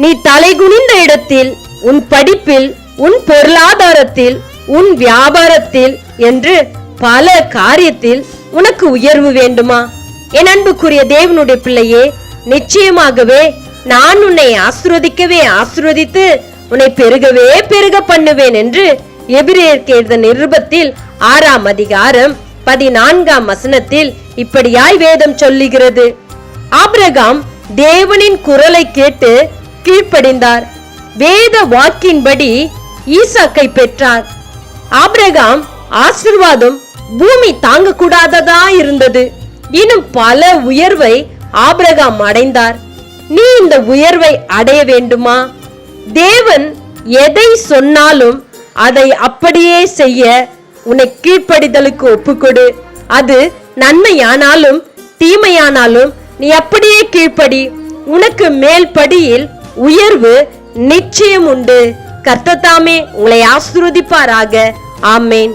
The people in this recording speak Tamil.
நீ தலைகுனிந்த இடத்தில் உன் படிப்பில் உன் பொருளாதாரத்தில் உன் வியாபாரத்தில் என்று பல காரியத்தில் உனக்கு உயர்வு வேண்டுமா? என் அன்புக்குரிய தேவனுடைய பிள்ளையே நிச்சயமாகவே நான் உன்னை ஆசிர்வதிக்கவே ஆசிர்வதித்து உன்னை பெருகவே பெருக பண்ணுவேன் என்று எபிரேயருக்கு எழுத நிருபத்தில் ஆறாம் அதிகாரம் பதினான்காம் வசனத்தில் இப்படியாய் வேதம் சொல்லுகிறது. ஆபிரகாம் தேவனின் குரலை கேட்டு கீழ்ப்படிந்தார். வேத வாக்கின்படி ஈசாக்கை பெற்றார். ஆபிரகாம் ஆசிர்வாதம் பூமி தாங்க கூடாததா இருந்தது இன்னும் பல உயர்வை ஆபிரகாம் அடைந்தார். நீ இந்த உயர்வை அடைய வேண்டுமா? தேவன் எதை சொன்னாலும் அதை அப்படியே செய்ய உன்னை கீழ்ப்படிதலுக்கு ஒப்புக்கொடு. அது நன்மையானாலும் தீமையானாலும் நீ அப்படியே கீழ்ப்படி உனக்கு மேல் படியில் உயர்வு நிச்சயம் உண்டு கர்த்தத்தாமே உங்களை ஆசிர்வதிப்பாராக. ஆமேன்.